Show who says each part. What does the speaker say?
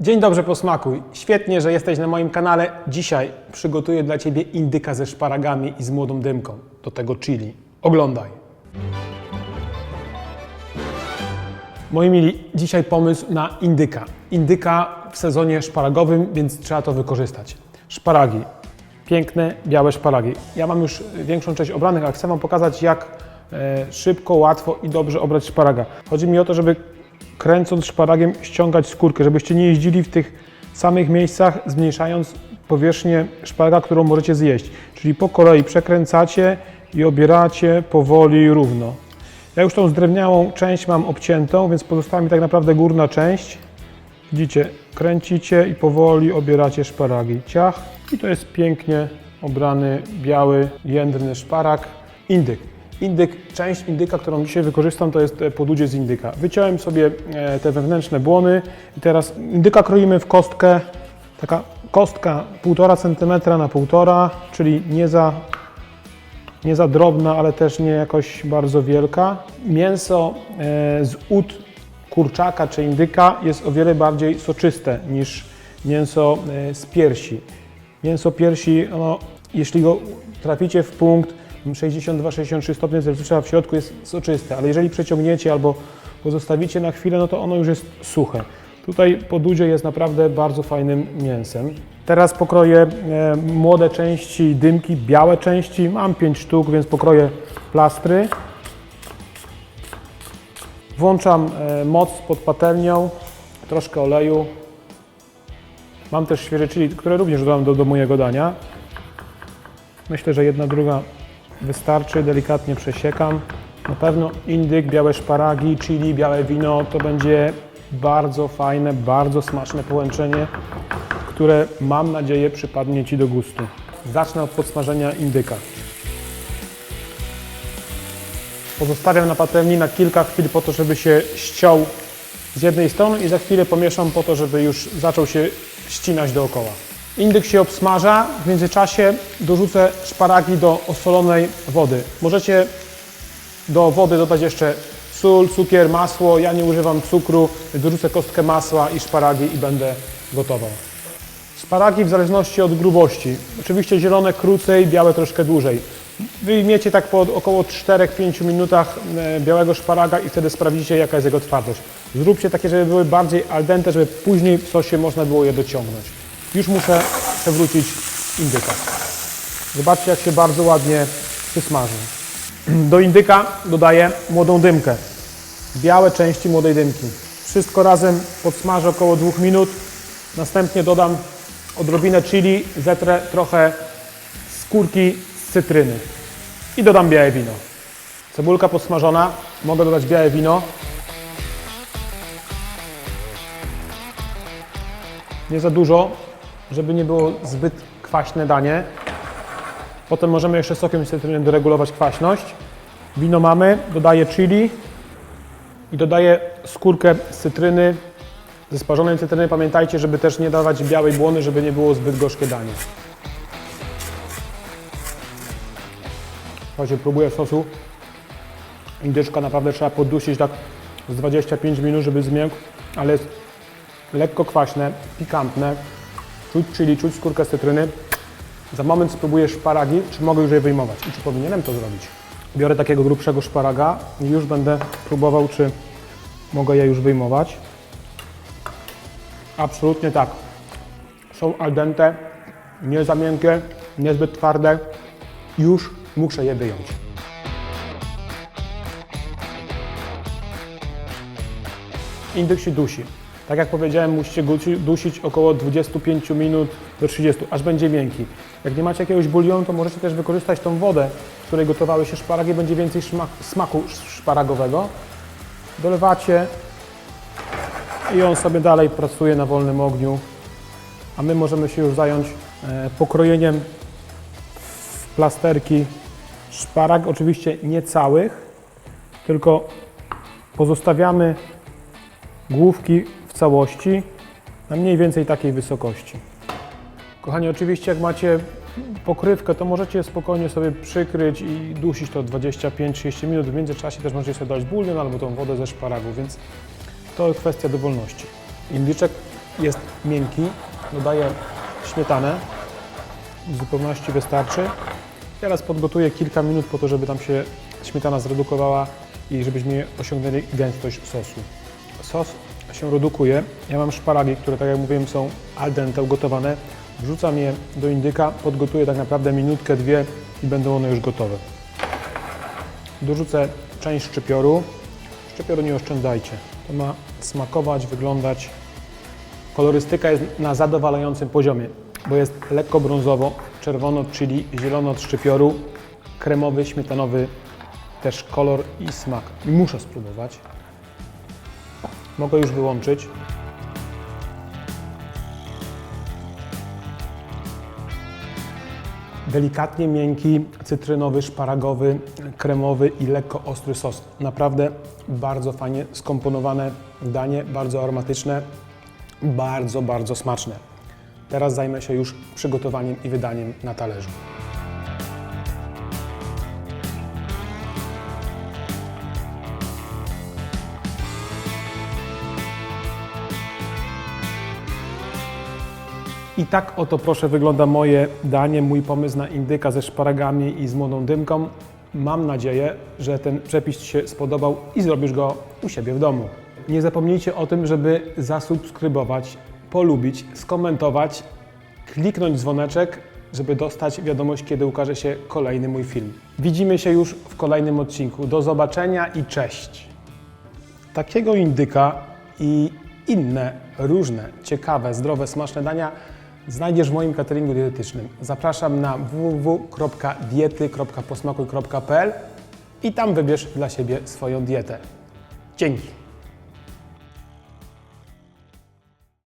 Speaker 1: Dzień dobry, posmakuj. Świetnie, że jesteś na moim kanale. Dzisiaj przygotuję dla Ciebie indyka ze szparagami i z młodą dymką. Do tego chili. Oglądaj. Moi mili, dzisiaj pomysł na indyka. Indyka w sezonie szparagowym, więc trzeba to wykorzystać. Szparagi. Piękne, białe szparagi. Ja mam już większą część obranych, ale chcę Wam pokazać, jak e, szybko, łatwo i dobrze obrać szparaga. Chodzi mi o to, żeby kręcąc szparagiem ściągać skórkę, żebyście nie jeździli w tych samych miejscach, zmniejszając powierzchnię szparaga, którą możecie zjeść. Czyli po kolei przekręcacie i obieracie powoli równo. Ja już tą zdrewniałą część mam obciętą, więc pozostała mi tak naprawdę górna część. Widzicie, kręcicie i powoli obieracie szparagi. Ciach i to jest pięknie obrany, biały, jędrny szparag. Indyk. Indyk, część indyka, którą dzisiaj wykorzystam, to jest e, podudzie z indyka. Wyciąłem sobie e, te wewnętrzne błony i teraz indyka kroimy w kostkę, taka kostka 1,5 cm na 1,5, czyli nie za nie za drobna, ale też nie jakoś bardzo wielka. Mięso e, z ud kurczaka czy indyka jest o wiele bardziej soczyste niż mięso z piersi. Mięso piersi, ono, jeśli go traficie w punkt 62-63 stopnie Celsjusza w środku jest soczyste, ale jeżeli przeciągniecie albo pozostawicie na chwilę, no to ono już jest suche. Tutaj podudzie jest naprawdę bardzo fajnym mięsem. Teraz pokroję e, młode części dymki, białe części. Mam 5 sztuk, więc pokroję plastry. Włączam e, moc pod patelnią, troszkę oleju. Mam też świeże chili, które również dodam do, do mojego dania. Myślę, że jedna druga wystarczy. Delikatnie przesiekam. Na pewno indyk, białe szparagi, chili, białe wino to będzie bardzo fajne, bardzo smaczne połączenie, które mam nadzieję przypadnie Ci do gustu. Zacznę od podsmażenia indyka. Pozostawiam na patelni na kilka chwil po to, żeby się ściął z jednej strony i za chwilę pomieszam po to, żeby już zaczął się ścinać dookoła. Indyk się obsmaża, w międzyczasie dorzucę szparagi do osolonej wody. Możecie do wody dodać jeszcze sól, cukier, masło. Ja nie używam cukru, dorzucę kostkę masła i szparagi i będę gotował. Szparagi w zależności od grubości. Oczywiście zielone krócej, białe troszkę dłużej. Wyjmiecie tak po około 4-5 minutach e, białego szparaga i wtedy sprawdzicie jaka jest jego twardość. Zróbcie takie, żeby były bardziej al dente, żeby później w sosie można było je dociągnąć. Już muszę przewrócić indyka. Zobaczcie jak się bardzo ładnie przysmaży. Do indyka dodaję młodą dymkę. Białe części młodej dymki. Wszystko razem podsmażę około 2 minut. Następnie dodam odrobinę chili, zetrę trochę skórki z cytryny i dodam białe wino. Cebulka podsmażona, mogę dodać białe wino. Nie za dużo, żeby nie było zbyt kwaśne danie. Potem możemy jeszcze sokiem cytryny doregulować kwaśność. Wino mamy, dodaję chili i dodaję skórkę z cytryny, ze sparzonej cytryny. Pamiętajcie, żeby też nie dawać białej błony, żeby nie było zbyt gorzkie danie. Słuchajcie, próbuję sosu. Indyczka naprawdę trzeba poddusić tak z 25 minut, żeby zmiękł, ale jest lekko kwaśne, pikantne. Czuć czuć skórkę cytryny. Za moment spróbuję szparagi, czy mogę już je wyjmować i czy powinienem to zrobić. Biorę takiego grubszego szparaga i już będę próbował, czy mogę je już wyjmować. Absolutnie tak. Są al dente, nie za miękkie, niezbyt twarde. Już muszę je wyjąć. Indyk się dusi. Tak jak powiedziałem, musicie dusić około 25 minut do 30, aż będzie miękki. Jak nie macie jakiegoś bulionu, to możecie też wykorzystać tą wodę, w której gotowały się szparagi, będzie więcej smaku szparagowego. Dolewacie i on sobie dalej pracuje na wolnym ogniu, a my możemy się już zająć e, pokrojeniem w plasterki szparag, oczywiście nie całych, tylko pozostawiamy główki całości na mniej więcej takiej wysokości. Kochani, oczywiście jak macie pokrywkę, to możecie spokojnie sobie przykryć i dusić to 25-30 minut. W międzyczasie też możecie sobie dać bulion albo tą wodę ze szparagu, więc to kwestia dowolności. Indyczek jest miękki. Dodaję śmietanę. W zupełności wystarczy. Teraz podgotuję kilka minut po to, żeby tam się śmietana zredukowała i żebyśmy osiągnęli gęstość sosu. Sos się redukuje. Ja mam szparagi, które tak jak mówiłem są al dente ugotowane. Wrzucam je do indyka, podgotuję tak naprawdę minutkę, dwie i będą one już gotowe. Dorzucę część szczypioru. Szczypioru nie oszczędzajcie. To ma smakować, wyglądać. Kolorystyka jest na zadowalającym poziomie, bo jest lekko brązowo, czerwono, czyli zielono od szczypioru, kremowy, śmietanowy też kolor i smak. Muszę spróbować. Mogę już wyłączyć. Delikatnie miękki, cytrynowy, szparagowy, kremowy i lekko ostry sos. Naprawdę bardzo fajnie skomponowane danie, bardzo aromatyczne, bardzo, bardzo smaczne. Teraz zajmę się już przygotowaniem i wydaniem na talerzu. I tak oto proszę wygląda moje danie, mój pomysł na indyka ze szparagami i z młodą dymką. Mam nadzieję, że ten przepis Ci się spodobał i zrobisz go u siebie w domu. Nie zapomnijcie o tym, żeby zasubskrybować, polubić, skomentować, kliknąć dzwoneczek, żeby dostać wiadomość, kiedy ukaże się kolejny mój film. Widzimy się już w kolejnym odcinku. Do zobaczenia i cześć! Takiego indyka i inne różne, ciekawe, zdrowe, smaczne dania znajdziesz w moim cateringu dietetycznym. Zapraszam na www.diety.posmakuj.pl i tam wybierz dla siebie swoją dietę. Dzięki!